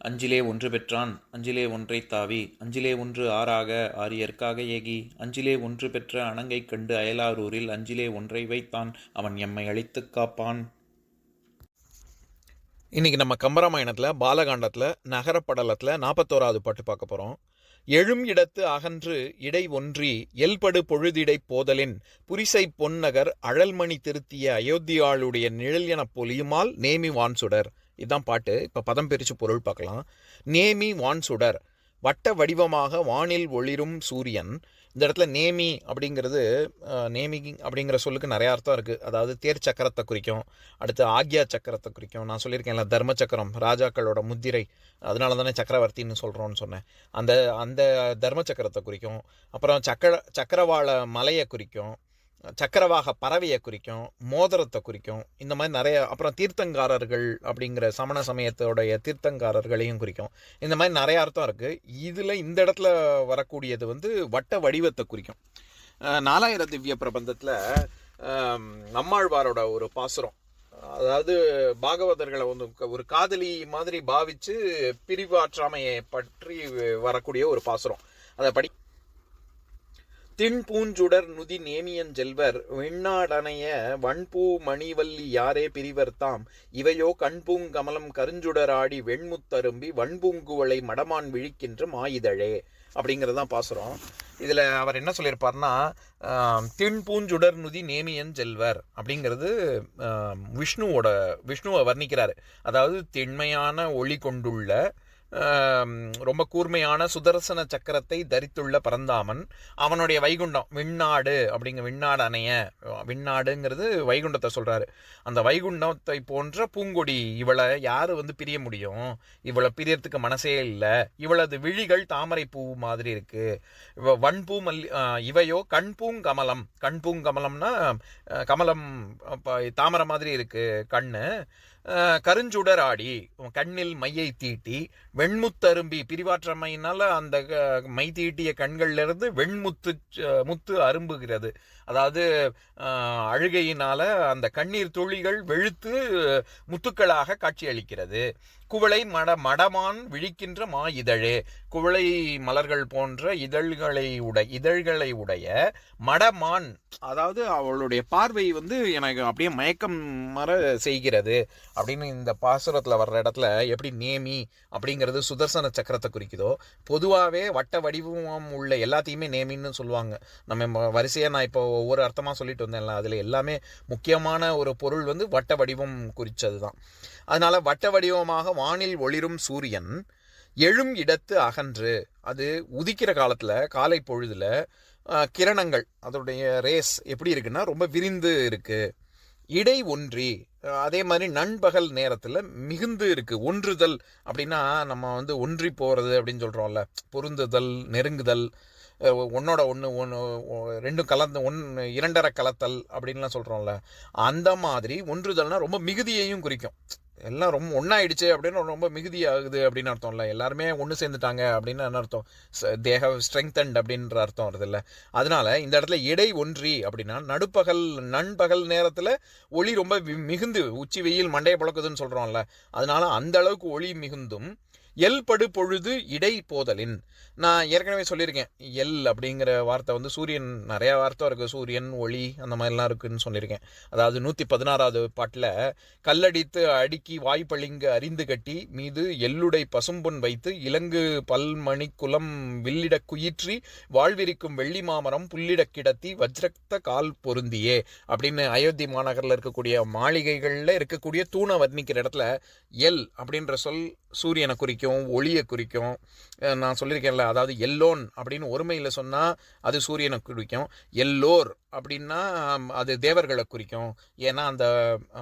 அஞ்சிலே ஒன்று பெற்றான் அஞ்சிலே ஒன்றை தாவி அஞ்சிலே ஒன்று ஆறாக ஆரியற்காக ஏகி அஞ்சிலே ஒன்று பெற்ற அணங்கை கண்டு அயலாரூரில் அஞ்சிலே ஒன்றை வைத்தான் அவன் எம்மை அழித்துக் காப்பான். இன்னைக்கு நம்ம கம்பராமாயணத்தில் பாலகாண்டத்தில் நகரப்படலத்தில் நாற்பத்தோராவது பாட்டு பார்க்க போகிறோம் எழும் இடத்து அகன்று இடை ஒன்றி எல்படு பொழுதிடை போதலின் புரிசை பொன்னகர் அழல்மணி திருத்திய அயோத்தியாளுடைய நிழல் எனப் பொலியுமால் நேமி வான்சுடர் இதுதான் பாட்டு. இப்போ பதம் பிரித்து பொருள் பார்க்கலாம். நேமி வான் சுடர். வட்ட வடிவமாக வானில் ஒளிரும் சூரியன். இந்த இடத்துல நேமி அப்படிங்கிறது நேமிங் நேமி அப்படிங்கிற சொல்லுக்கு நிறைய அர்த்தம் இருக்குது அதாவது தேர் சக்கரத்தை குறிக்கும். அடுத்து ஆக்யா சக்கரத்தை குறிக்கும். நான் சொல்லியிருக்கேன்ல தர்ம சக்கரம் ராஜாக்களோட முத்திரை. அதனால தானே சக்கரவர்த்தின்னு சொல்கிறோன்னு சொன்னேன். அந்த அந்த தர்ம சக்கரத்தை குறிக்கும். அப்புறம் சக்கர சக்கரவாள மலையை குறிக்கும். சக்கரவாக பறவையை குறிக்கும் மோதிரத்தை குறிக்கும் இந்த மாதிரி நிறைய அப்புறம் தீர்த்தங்காரர்கள் அப்படிங்கிற சமண சமயத்தோடைய தீர்த்தங்காரர்களையும் குறிக்கும். இந்த மாதிரி நிறைய அர்த்தம் இருக்குது இதில் இந்த இடத்துல வரக்கூடியது வந்து வட்ட வடிவத்தை குறிக்கும். நாலாயிர திவ்ய பிரபந்தத்தில் நம்மாழ்வாரோட ஒரு பாசுரம். அதாவது பாகவதர்களை வந்து ஒரு காதலி மாதிரி பாவிச்சு பிரிவாற்றாமையை பற்றி வரக்கூடிய ஒரு பாசுரம். அதை படி தின்பூஞ்சுடர் நுதி நேமியன் செல்வர் வெண்ணாடனைய வண்பூ மணிவல்லி யாரே பிரிவர் தாம்? இவையோ கண்பூங்கமலம் கருஞ்சுடராடி வெண்முத்தரும்பி வண்பூங்குவளை மடமான் விழிக்கின்ற மாயிதழே. அப்படிங்கிறது தான் இதில் அவர் என்ன சொல்லியிருப்பார்னா திண்பூஞ்சுடர் நுதி நேமியன் செல்வர் அப்படிங்கிறது விஷ்ணுவோட விஷ்ணுவை வர்ணிக்கிறார். அதாவது திண்மையான ஒளி கொண்டுள்ள ரொம்ப கூர்மையான சுதர்சன சக்கரத்தை தரித்துள்ள பரந்தாமன் அவனுடைய வைகுண்டம் விண்ணாடு அப்படிங்க விண்ணாடு அணைய விண்ணாடுங்கிறது வைகுண்டத்தை சொல்கிறாரு அந்த வைகுண்டத்தை போன்ற பூங்கொடி இவளை யார் வந்து பிரிய முடியும்? இவளை பிரியறதுக்கு மனசே இல்லை. இவளது விழிகள் தாமரை பூ மாதிரி இருக்குது இவ வன்பூ மல்லி இவையோ கண்பூங்கமலம் கண்பூங்கமலம்னா கமலம். தாமரை மாதிரி இருக்குது கண்ணு. கருஞ்சுடர் ஆடி கண்ணில் மையை தீட்டி வெண்முத்தரும்பி பிரிவாற்றமையினால் அந்த மை தீட்டிய கண்கள்ல இருந்து வெண்முத்து முத்து அரும்புகிறது. அதாவது அழுகையினால் அந்த கண்ணீர் துளிகள் வெளுத்து முத்துக்களாக காட்சியளிக்கிறது. குவளை மட மடமான் விழிக்கின்ற மா இதழே. குவளை மலர்கள் போன்ற இதழ்களை உடை இதழ்களை உடைய மடமான் அதாவது அவளுடைய பார்வை வந்து எனக்கு அப்படியே மயக்கம் மர செய்கிறது. அப்படின்னு இந்த பாசுரத்தில் வர்ற இடத்துல எப்படி நேமி அப்படிங்கிறது சுதர்சன சக்கரத்தை குறிக்குதோ பொதுவாகவே வட்ட வடிவம் உள்ள எல்லாத்தையுமே நேமின்னு சொல்லுவாங்க. நம்ம வரிசையாக நான் இப்போ ஒவ்வொரு அர்த்தமாக சொல்லிட்டு வந்தேன்ல அதில் எல்லாமே முக்கியமான ஒரு பொருள் வந்து வட்ட வடிவம் குறித்தது தான் அதனால் வட்ட வடிவமாக வானில் ஒளிரும் சூரியன் எழும் இடத்து அகன்று அது உதிக்கிற காலத்தில் காலை பொழுதில் கிரணங்கள் அதோடைய ரேஸ் எப்படி இருக்குன்னா ரொம்ப விரிந்து இருக்குது இடை ஒன்றி அதே மாதிரி நண்பகல் நேரத்தில் மிகுந்து இருக்குது ஒன்றுதல். அப்படின்னா நம்ம வந்து ஒன்றி போகிறது அப்படின்னு சொல்கிறோம்ல பொருந்துதல் நெருங்குதல் ஒன்னோட ஒன்று ஒன்று ரெண்டும் கலந்து ஒன் இரண்டரை கலத்தல் அப்படின்லாம் சொல்கிறோம்ல அந்த மாதிரி ஒன்றுதல்னால் ரொம்ப மிகுதியையும் குறிக்கும். எல்லாம் ரொம்ப ஒன்றாயிடுச்சு அப்படின்னு ரொம்ப மிகுதி ஆகுது அப்படின்னு இல்லை எல்லாருமே ஒன்று சேர்ந்துட்டாங்க அப்படின்னு என்ன அர்த்தம்? தேக ஸ்ட்ரெங்தன்ட் அப்படின்ற அர்த்தம் வருது இல்லை. அதனால இந்த இடத்துல இடை ஒன்றி அப்படின்னா நடுப்பகல் நண்பகல் நேரத்தில் ஒளி ரொம்ப மிகுந்து உச்சி வெயில் மண்டையை பழக்குதுன்னு சொல்கிறோம்ல அதனால அந்த அளவுக்கு ஒளி மிகுந்தும் எல் படு பொழுது இடை போதலின். நான் ஏற்கனவே சொல்லியிருக்கேன். எல் அப்படிங்கிற வார்த்தை வந்து சூரியன் நிறைய வார்த்தை இருக்குது சூரியன் ஒளி அந்த மாதிரிலாம் இருக்குதுன்னு சொல்லியிருக்கேன். அதாவது நூற்றி பதினாறாவது பாட்டில் கல்லடித்து அடுக்கி வாய்ப்பளிங்கு அறிந்து கட்டி மீது எள்ளுடை பசும்பொன் வைத்து இலங்கு பல்மணி குலம் வில்லிட குயிற்றி வாழ்விரிக்கும் வெள்ளி மாமரம் புல்லிட கிடத்தி வஜ்ரக்த கால் பொருந்தியே அப்படின்னு அயோத்தி மாநகரில் இருக்கக்கூடிய மாளிகைகளில் இருக்கக்கூடிய தூணை வர்ணிக்கிற இடத்துல எல் அப்படின்ற சொல் சூரியனை குறிக்கும் ஒளியை குறிக்கும். நான் சொல்லியிருக்கேன்ல அதாவது எல்லோன் அப்படின்னு ஒருமையில் சொன்னால் அது சூரியனை குறிக்கும். எல்லோர் அப்படின்னா அது தேவர்களை குறிக்கும். ஏன்னா அந்த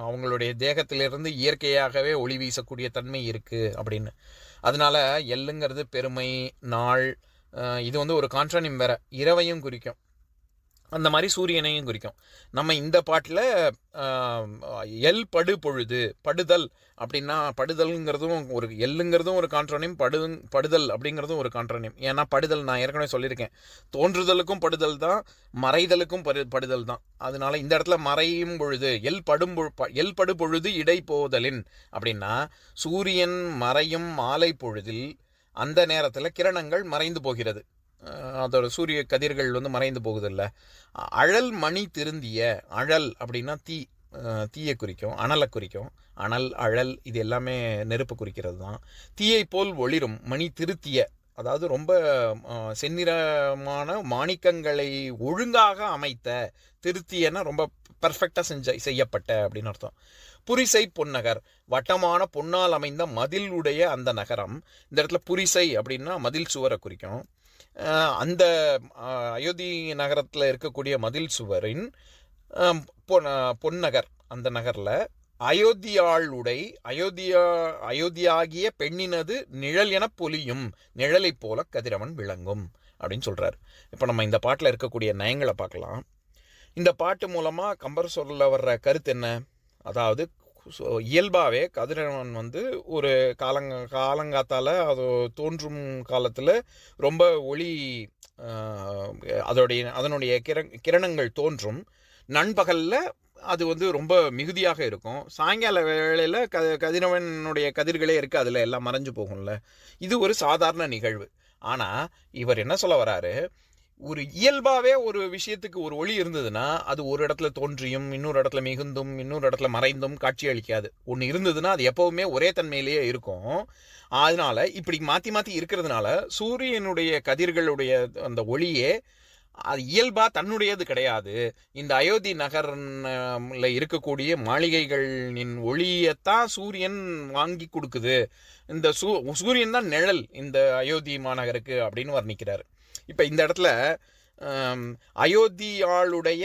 அவங்களுடைய தேகத்திலிருந்து இயற்கையாகவே ஒளி வீசக்கூடிய தன்மை இருக்குது அப்படின்னு. அதனால எள்ளுங்கிறது பெருமை நாள் இது வந்து ஒரு கான்ட்ரானியம் வேற. இரவையும் குறிக்கும். அந்த மாதிரி சூரியனையும் குறிக்கும். நம்ம இந்த பாட்டில் எல் படு பொழுது படுதல் அப்படின்னா படுதல்ங்கிறதும் ஒரு எல்லுங்கிறதும் ஒரு கான்ட்ரோனியம் படு படுதல் அப்படிங்கிறதும் ஒரு கான்ட்ரோனியம் ஏன்னா படுதல் நான் ஏற்கனவே சொல்லியிருக்கேன். தோன்றுதலுக்கும் படுதல் தான் மறைதலுக்கும் படு படுதல் தான். அதனால இந்த இடத்துல மறையும் பொழுது எல் படும் ப- எல் படு பொழுது இடை போதலின் அப்படின்னா சூரியன் மறையும் மாலை பொழுதில் அந்த நேரத்தில் கிரணங்கள் மறைந்து போகிறது. அதோட சூரிய கதிர்கள் வந்து மறைந்து போகுதில்ல. அழல் மணி திருந்திய அழல் அப்படின்னா தீ தீயை குறிக்கும் அனலை குறிக்கும். அனல் அழல் இது எல்லாமே நெருப்பு குறிக்கிறது தான். தீயை போல் ஒளிரும் மணி திருத்திய அதாவது ரொம்ப செந்நிறமான மாணிக்கங்களை ஒழுங்காக அமைத்த திருத்தியன்னா ரொம்ப பர்ஃபெக்டாக செஞ்ச செய்யப்பட்ட அப்படின்னு அர்த்தம். புரிசை பொன்னகர் வட்டமான பொன்னால் அமைந்த மதில் உடைய அந்த நகரம். இந்த இடத்துல புரிசை அப்படின்னா மதில் சுவரை குறிக்கும். அந்த அயோத்தி நகரத்தில் இருக்கக்கூடிய மதில் சுவரின் பொன் பொன்னகர் அந்த நகரில் அயோத்தியாளுடை அயோத்தியா அயோத்தியாகிய பெண்ணினது நிழல் என பொலியும் நிழலைப் போல கதிரவன் விளங்கும் அப்படின்னு சொல்கிறார் இப்போ நம்ம இந்த பாட்டில் இருக்கக்கூடிய நயங்களை பார்க்கலாம். இந்த பாட்டு மூலமாக கம்பர் சொல்ல வர்ற கருத்து என்ன? அதாவது ஸோ இயல்பாகவே கதிரவன் வந்து ஒரு காலங்க காலங்காத்தால் அது தோன்றும் காலத்தில் ரொம்ப ஒளி அதோடைய அதனுடைய கிர கிரணங்கள் தோன்றும். நண்பகலில் அது வந்து ரொம்ப மிகுதியாக இருக்கும். சாயங்கால வேளையில் க கதிரவனுடைய கதிர்களே இருக்குது அதில் எல்லாம் மறைஞ்சு போகும்ல. இது ஒரு சாதாரண நிகழ்வு. ஆனால் இவர் என்ன சொல்ல வராரு? ஒரு இயல்பாகவே ஒரு விஷயத்துக்கு ஒரு ஒளி இருந்ததுன்னா அது ஒரு இடத்துல தோன்றியும் இன்னொரு இடத்துல மிகுந்தும் இன்னொரு இடத்துல மறைந்தும் காட்சி அளிக்காது. ஒன்று இருந்ததுன்னா அது எப்போவுமே ஒரே தன்மையிலேயே இருக்கும். அதனால் இப்படி மாற்றி மாற்றி இருக்கிறதுனால சூரியனுடைய கதிர்களுடைய அந்த ஒளியே அது இயல்பாக தன்னுடையது கிடையாது. இந்த அயோத்தி நகரில் இருக்கக்கூடிய மாளிகைகளின் ஒளியைத்தான் சூரியன் வாங்கி கொடுக்குது. இந்த சூ சூரியன் தான் நிழல் இந்த அயோத்தி மாநகருக்கு அப்படின்னு வர்ணிக்கிறார். இப்போ இந்த இடத்துல அயோத்தியாளுடைய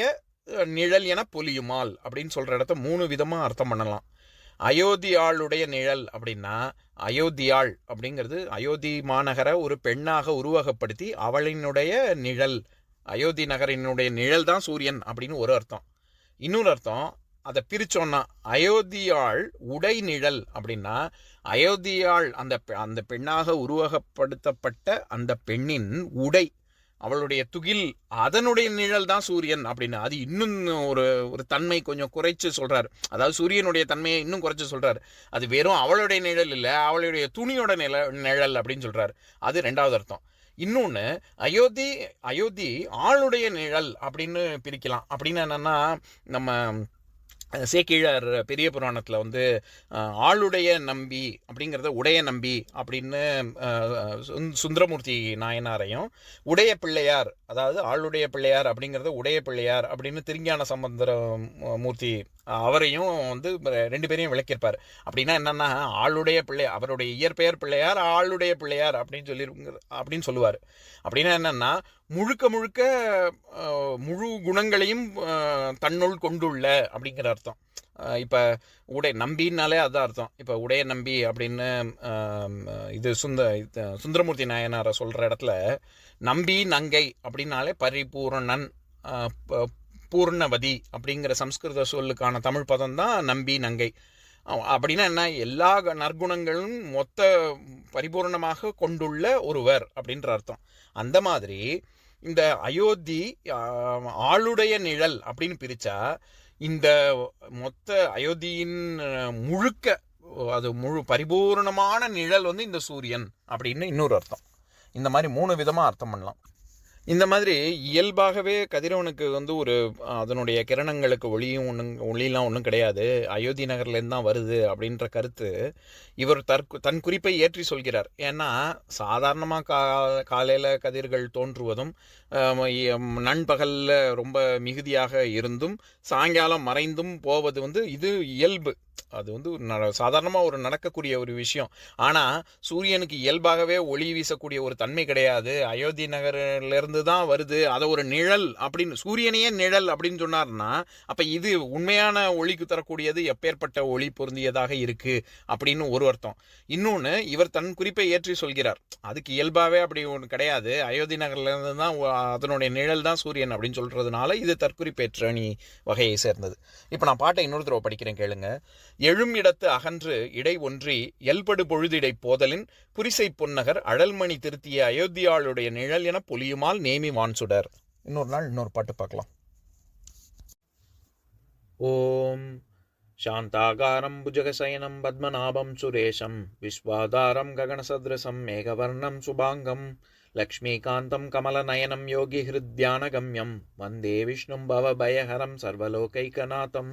நிழல் என பொலியுமால் அப்படின்னு சொல்கிற இடத்த மூணு விதமாக அர்த்தம் பண்ணலாம். அயோத்தியாளுடைய நிழல் அப்படின்னா அயோத்தியாள் அப்படிங்கிறது அயோத்தி மாநகரை ஒரு பெண்ணாக உருவகப்படுத்தி அவளினுடைய நிழல் அயோத்தி நகரினுடைய நிழல் தான் சூரியன் அப்படின்னு ஒரு அர்த்தம். இன்னொரு அர்த்தம் அதை பிரிச்சோன்னா அயோத்தியாள் உடை நிழல் அப்படின்னா அயோத்தியாள் அந்த பெ- அந்த பெண்ணாக உருவகப்படுத்தப்பட்ட அந்த பெண்ணின் உடை. அவளுடைய துகில் அதனுடைய நிழல் தான் சூரியன் அப்படின்னு. அது இன்னும் ஒரு ஒரு தன்மை கொஞ்சம் குறைச்சு சொல்கிறார் அதாவது சூரியனுடைய தன்மையை இன்னும் குறைச்சு சொல்கிறார் அது வெறும் அவளுடைய நிழல் இல்லை அவளுடைய துணியோட நில நிழல் அப்படின்னு சொல்கிறார் அது ரெண்டாவது அர்த்தம். இன்னொன்று அயோத்தி அயோத்தி ஆளுடைய நிழல் அப்படின்னு பிரிக்கலாம். அப்படின்னு என்னென்னா நம்ம சேக்கிழார் பெரிய புராணத்தில் வந்து ஆளுடைய நம்பி அப்படிங்கிறத உடைய நம்பி அப்படின்னு சுந்- சுந்தரமூர்த்தி நாயனாரையும் உடைய பிள்ளையார் அதாவது ஆளுடைய பிள்ளையார் அப்படிங்கிறத உடைய பிள்ளையார் அப்படின்னு திருஞான சம்பந்தர மூர்த்தி அவரையும் வந்து ரெண்டு பேரையும் விளக்கியிருப்பார். அப்படின்னா என்னென்னா ஆளுடைய பிள்ளை அவருடைய இயற்பெயர் பிள்ளையார் ஆளுடைய பிள்ளையார் அப்படின்னு சொல்லி அப்படின்னு சொல்லுவார். அப்படின்னா என்னென்னா முழுக்க முழுக்க முழு குணங்களையும் தன்னுள் கொண்டுள்ள அப்படிங்கிற அர்த்தம். இப்போ உடை நம்பின்னாலே அதான் அர்த்தம். இப்போ உடைய நம்பி அப்படின்னு இது சுந்த இது சுந்தரமூர்த்தி நாயனாரை சொல்கிற இடத்துல நம்பி நங்கை அப்படின்னாலே பரிபூரணன் பூர்ணவதி அப்படிங்கிற சம்ஸ்கிருத சொல்லுக்கான தமிழ் பதம் தான் நம்பி நங்கை. அப்படின்னா என்ன? எல்லா நற்குணங்களும் மொத்த பரிபூர்ணமாக கொண்டுள்ள ஒருவர் அப்படின்ற அர்த்தம். அந்த மாதிரி இந்த அயோத்தி ஆளுடைய நிழல் அப்படின்னு பிரித்தா இந்த மொத்த அயோத்தியின் முழுக்க அது முழு பரிபூரணமான நிழல் வந்து இந்த சூரியன் அப்படின்னு இன்னொரு அர்த்தம். இந்த மாதிரி மூணு விதமாக அர்த்தம் பண்ணலாம். இந்த மாதிரி இயல்பாகவே கதிரவனுக்கு வந்து ஒரு அதனுடைய கிரணங்களுக்கு ஒளியும் ஒன்றும் ஒளியெலாம் ஒன்றும் கிடையாது. அயோத்தி நகர்லேருந்து தான் வருது அப்படின்ற கருத்து இவர் தற்கு தன் குறிப்பை ஏற்றி சொல்கிறார். ஏன்னா சாதாரணமாக கா காலையில் கதிர்கள் தோன்றுவதும் நண்பகலில் ரொம்ப மிகுதியாக இருந்தும் சாயங்காலம் மறைந்தும் போவது வந்து இது இயல்பு. அது வந்து ஒரு சாதாரணமாக ஒரு நடக்கக்கூடிய ஒரு விஷயம். ஆனால் சூரியனுக்கு இயல்பாகவே ஒளி வீசக்கூடிய ஒரு தன்மை கிடையாது. அயோத்தி நகரிலிருந்து தான் வருது. அதை ஒரு நிழல் அப்படின்னு சூரியனையே நிழல் அப்படின்னு சொன்னார்னா அப்போ இது உண்மையான ஒளிக்கு தரக்கூடியது எப்பேற்பட்ட ஒளி பொருந்தியதாக இருக்குது அப்படின்னு ஒரு அர்த்தம். இன்னொன்று இவர் தன் குறிப்பை ஏற்றி சொல்கிறார். அதுக்கு இயல்பாகவே அப்படி ஒன்று கிடையாது. அயோத்தி நகர்லேருந்து தான் அதனுடைய நிழல் தான் சூரியன் அப்படின்னு சொல்கிறதுனால இது தற்குறிப்பேற்றணி வகையை சேர்ந்தது. இப்போ நான் பாட்டை இன்னொரு தடவை படிக்கிறேன் கேளுங்கள் எழும் இடத்து அகன்று இடை ஒன்றி எல்படு பொழுதிடை போதலின் புரிசை பொன்னகர் அழல்மணி திருத்திய அயோத்தியாளுடைய நிழல் என பொலியுமால் நேமி வான்சுடர் இன்னொரு நாள் இன்னொரு பாட்டு பார்க்கலாம். ஓம் சாந்தாகாரம் புஜகசயனம் பத்மநாபம் சுரேஷம் விஸ்வாதாரம் ககனசதிரசம் மேகவர்ணம் சுபாங்கம் லக்ஷ்மீகாந்தம் கமலநயனம் யோகி ஹிருத்யானகம்யம் வந்தே விஷ்ணும் பவபயஹரம் சர்வலோகைகநாதம்